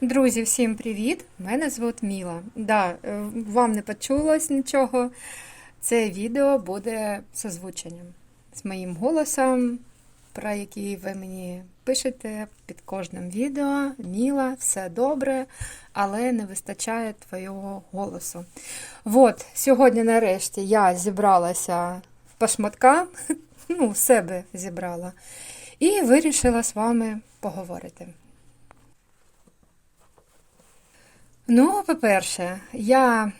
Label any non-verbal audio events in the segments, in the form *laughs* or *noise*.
Друзі, всім привіт! Мене звуть Міла. Да, е, вам не почулось нічого. Це відео буде з озвученням, з моїм голосом, про який ви мені пишете під кожним відео. Міла, все добре, але не вистачає твого голосу. От, сьогодні, нарешті, я зібралася по шматкам, *laughs* ну, себе зібрала, і вирішила з вами поговорити. Ну, по-перше, я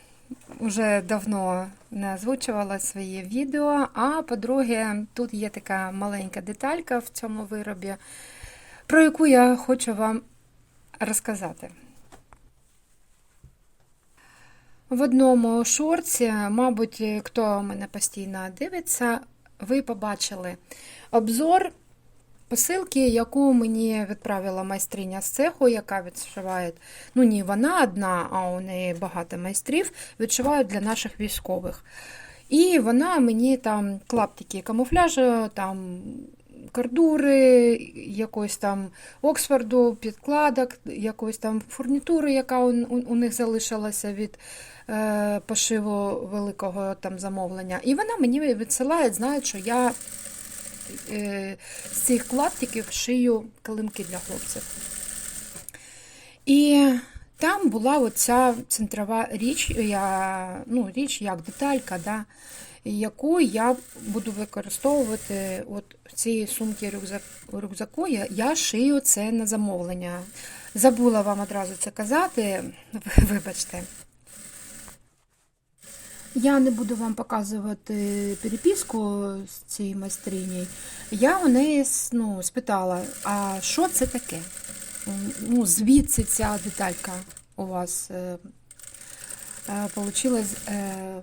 вже давно не озвучувала своє відео, а по-друге, тут є така маленька деталька в цьому виробі, про яку я хочу вам розказати. В одному шорці, мабуть, хто мене постійно дивиться, ви побачили обзор посилки, яку мені відправила майстриня з цеху, яка відшиває, ну не вона одна, а у неї багато майстрів, відшивають для наших військових. І вона мені там клаптики камуфляжу, там кордури, якось там Оксфорду, підкладок, якоїсь там фурнітури, яка у, у, них залишилася від е, пошиву великого там замовлення. І вона мені відсилає, знає, що я з цих клаптиків шию килимки для хлопців. І там була оця центрова річ, я, ну, річ як деталька, да, яку я буду використовувати от в цій сумці рюкзак, рюкзаку. Я, я шию це на замовлення. Забула вам одразу це казати, *laughs* вибачте. Я не буду вам показувати переписку з цією майстрині. Я у неї ну, спитала, а що це таке? Ну, звідси ця деталька у вас е, е, е,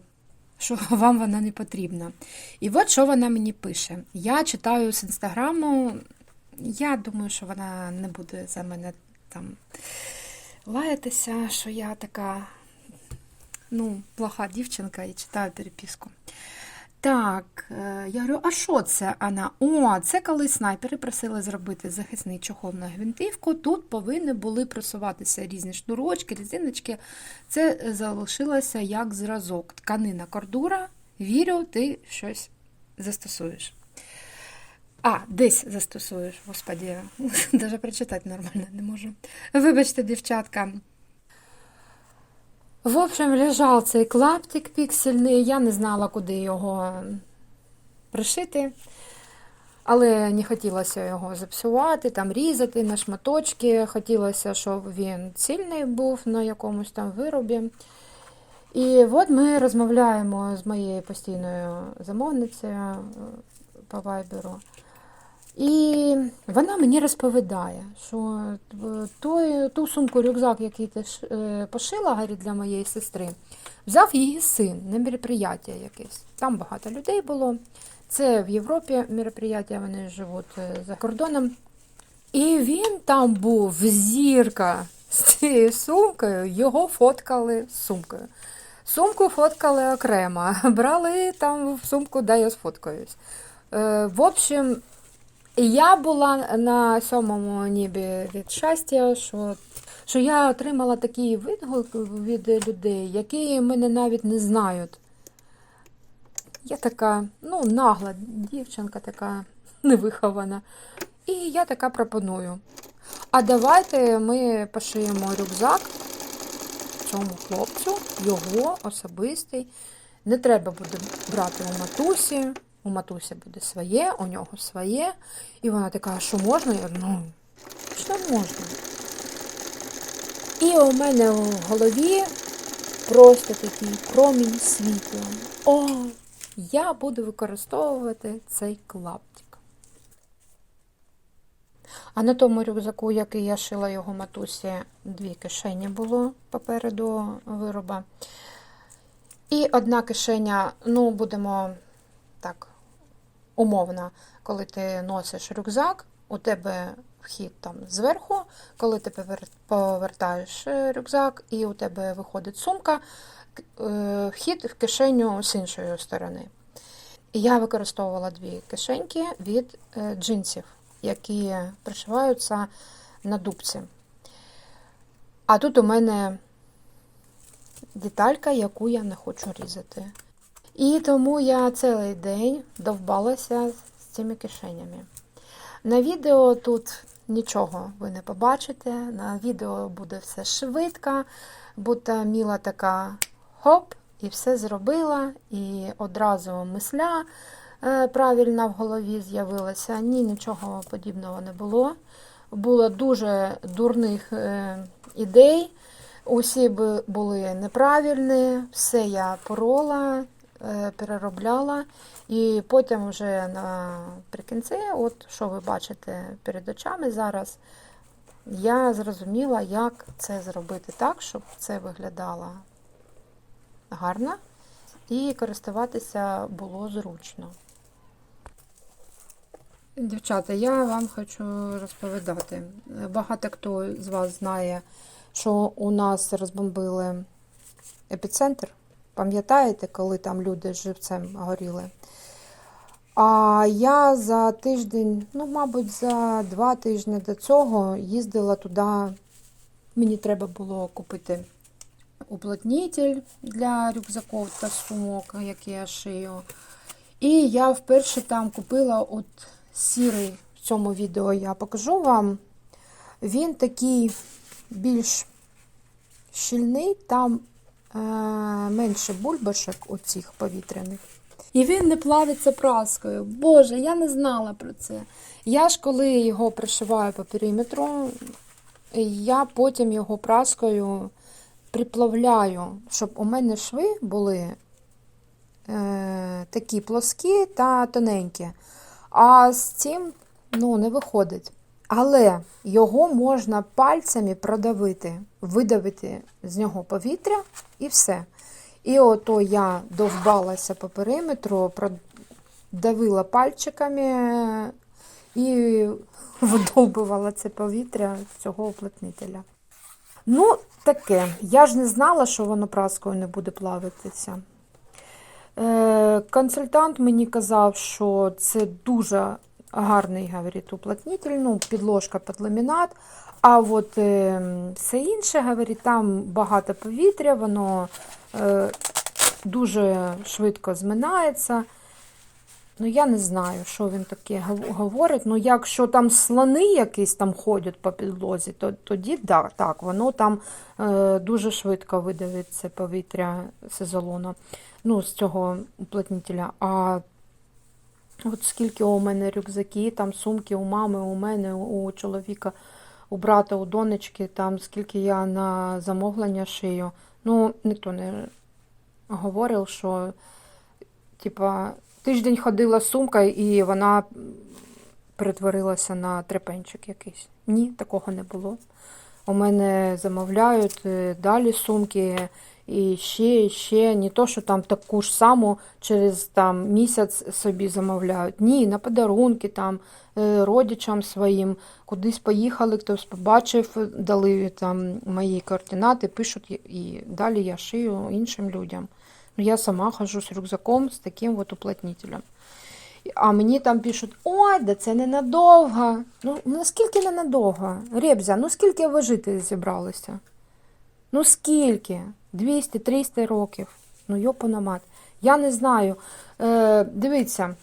що *laughs* вам вона не потрібна. І от що вона мені пише. Я читаю з інстаграму, я думаю, що вона не буде за мене там лаятися, що я така ну, плоха дівчинка і читаю переписку. Так, е, я говорю, а що це? Вона? О, це коли снайпери просили зробити захисний чохол на гвинтивку. Тут повинні були просуватися різні шнурочки, різиночки. Це залишилося як зразок. Тканина кордура. Вірю, ти щось застосуєш. А, десь застосуєш, господі, навіть *laughs* прочитати нормально не можу. Вибачте, дівчатка. В общем, лежав цей клаптик піксельний, я не знала, куди його пришити, але не хотілося його запсувати, там різати на шматочки. Хотілося, щоб він цільний був на якомусь там виробі. І от ми розмовляємо з моєю постійною замовницею по вайберу. І вона мені розповідає, що той, ту сумку рюкзак, який ти пошила говорить, для моєї сестри, взяв її син на мероприятие якесь. Там багато людей було. Це в Європі мероприятия, вони живуть за кордоном. І він там був зірка з цією сумкою, його фоткали з сумкою. Сумку фоткали окремо, *laughs* брали там в сумку, де я сфоткаюсь. В общем, я була на сьомому небі від щастя, що що я отримала такий відгук від людей, які мене навіть не знають. Я така, ну, нагла дівчинка така невихована. І я така пропоную. А давайте ми пошиємо рюкзак цьому хлопцю, його особистий. Не треба буде брати у матусі. У матусі буде своє, у нього своє. І вона така, що можна? Я ну, що можна? І у мене в голові просто такий промінь світла. О, я буду використовувати цей клаптик. А на тому рюкзаку, який я шила його матусі, дві кишені було попереду вироба. І одна кишеня, ну, будемо так умовно, коли ти носиш рюкзак, у тебе вхід там зверху, коли ти повертаєш рюкзак, і у тебе виходить сумка, вхід в кишеню з іншої сторони. Я використовувала дві кишеньки від е, джинсів, які пришиваються на дубці. А тут у мене деталька, яку я не хочу різати. І тому я цілий день довбалася з цими кишенями. На відео тут нічого ви не побачите. На відео буде все швидко, будто міла така хоп, і все зробила, і одразу мисля е, правильна в голові з'явилася. Ні, нічого подібного не було. Було дуже дурних е, ідей. Усі були неправильні, все я порола, переробляла. І потім вже наприкінці, от що ви бачите перед очами зараз, я зрозуміла, як це зробити так, щоб це виглядало гарно і користуватися було зручно. Дівчата, я вам хочу розповідати. Багато хто з вас знає, що у нас розбомбили епіцентр. Пам'ятаєте, коли там люди живцем горіли? А я за тиждень, ну, мабуть, за два тижні до цього їздила туди. Мені треба було купити уплотнитель для рюкзаків та сумок, які я шию. І я вперше там купила от сірий в цьому відео я покажу вам. Він такий більш щільний, там менше бульбашок оцих повітряних. І він не плавиться праскою. Боже, я не знала про це. Я ж коли його пришиваю по периметру, я потім його праскою приплавляю, щоб у мене шви були е, такі плоскі та тоненькі. А з цим ну, не виходить. Але його можна пальцями продавити, видавити з нього повітря і все. І ото я довбалася по периметру, продавила пальчиками і *laughs* видовбувала це повітря з цього уплотнителя. Ну, таке. Я ж не знала, що воно праскою не буде плавитися. Е, Консультант мені казав, що це дуже гарний, говорить, уплотнитель, ну, підложка під ламінат. А от е, все інше, говорить, там багато повітря, воно е, дуже швидко зминається. Ну, я не знаю, що він таке говорить. Ну, якщо там слони якісь там ходять по підлозі, то тоді да, так, воно там е, дуже швидко видавиться повітря з ізолону, ну, з цього уплотнителя. А от скільки у мене рюкзаки, там сумки у мами, у мене, у чоловіка, у брата, у донечки, там скільки я на замовлення шию. Ну, ніхто не говорив, що типа тиждень ходила сумка і вона перетворилася на трепенчик якийсь. Ні, такого не було. У мене замовляють е, далі сумки і ще, і ще. Не то, що там таку ж саму через там, місяць собі замовляють. Ні, на подарунки там е, родичам своїм, кудись поїхали, хтось побачив, дали там мої координати, пишуть і- далі я шию іншим людям. Ну, я сама хожу з рюкзаком з таким от уплотнителем. А мені там пишуть, ой, да це ненадовго. Ну, наскільки ненадовго? Ребзя, ну скільки ви жити зібралися? Ну скільки? 200-300 років. Ну, йопономат. Я не знаю. Е, дивіться,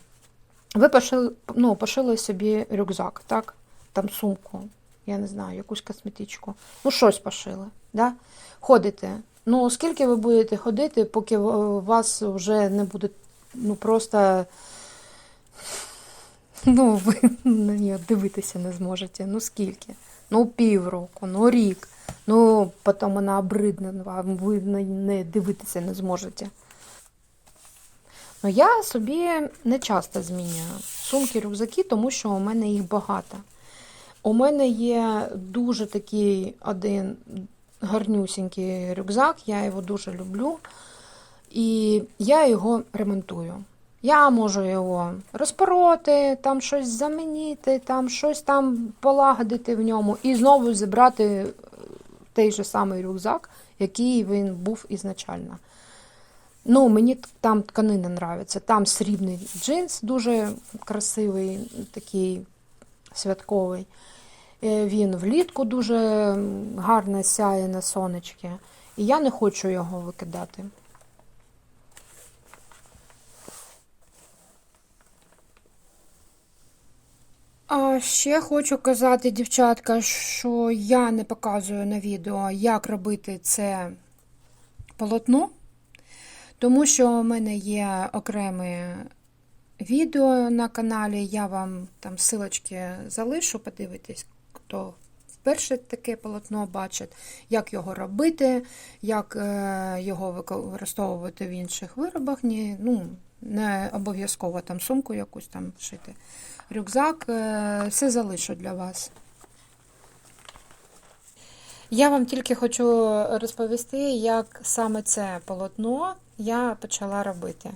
ви пошили, ну, пошили собі рюкзак, так? Там сумку, я не знаю, якусь косметичку. Ну, щось пошили. Да? Ходите. Ну, скільки ви будете ходити, поки у вас вже не буде ну, просто. Ну, ви на нього дивитися не зможете. Ну скільки? Ну, півроку, ну рік. Ну, потім вона обридне, вам ви не дивитися не зможете. Ну, я собі не часто змінюю сумки, рюкзаки, тому що у мене їх багато. У мене є дуже такий один гарнюсінький рюкзак, я його дуже люблю. І я його ремонтую. Я можу його розпороти, там щось замінити, там щось там полагодити в ньому і знову зібрати е, той же самий рюкзак, який він був ізначально. Ну, мені там тканина нравиться. Там срібний джинс, дуже красивий, такий святковий. Е, Він влітку дуже гарно сяє на сонечки. І я не хочу його викидати. А ще хочу казати, дівчатка, що я не показую на відео, як робити це полотно, тому що у мене є окреме відео на каналі. Я вам там силочки залишу, подивитись, хто вперше таке полотно бачить, як його робити, як е, його використовувати в інших виробах. Ні, ну, не обов'язково там сумку якусь там шити. Рюкзак, е, все залишу для вас. Я вам тільки хочу розповісти, як саме це полотно я почала робити.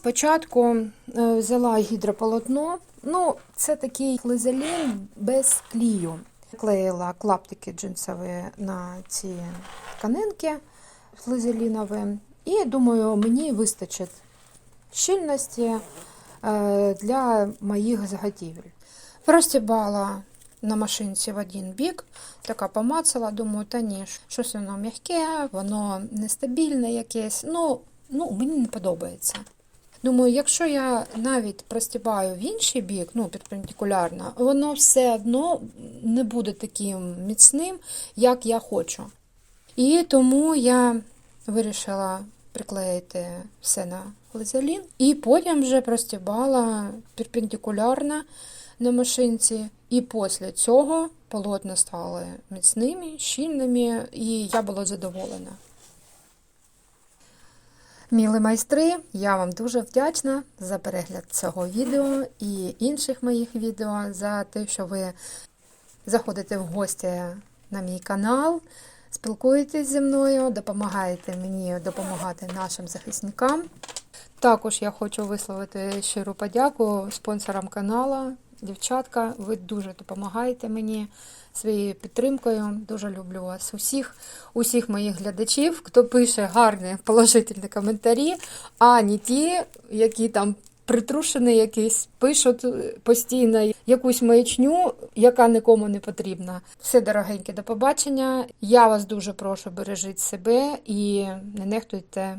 Спочатку е, взяла гідрополотно. Ну, це такий флизелін без клію. Клеїла клаптики джинсові на ці тканинки флизелінові. І думаю, мені вистачить щільності е, для моїх заготівель. Розтібала на машинці в один бік, така помацала, думаю, та ні, щось воно м'яке, воно нестабільне якесь. Ну, ну, мені не подобається. Думаю, якщо я навіть простібаю в інший бік, ну, перпендикулярно, воно все одно не буде таким міцним, як я хочу. І тому я вирішила приклеїти все на глизалін. І потім вже простібала перпендикулярно на машинці. І після цього полотна стали міцними, щільними, і я була задоволена. Міли майстри, я вам дуже вдячна за перегляд цього відео і інших моїх відео, за те, що ви заходите в гості на мій канал, спілкуєтесь зі мною, допомагаєте мені допомагати нашим захисникам. Також я хочу висловити щиру подяку спонсорам каналу. Дівчатка, ви дуже допомагаєте мені своєю підтримкою. Дуже люблю вас усіх, усіх моїх глядачів, хто пише гарні положительні коментарі, а не ті, які там притрушені якісь, пишуть постійно якусь маячню, яка нікому не потрібна. Все дорогеньке, до побачення. Я вас дуже прошу, бережіть себе і не нехтуйте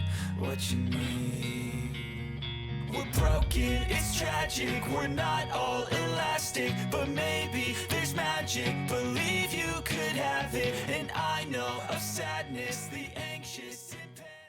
what you mean. We're broken, it's tragic, we're not all elastic, but maybe there's magic. Believe you could have it, and I know of sadness, the anxious and pain.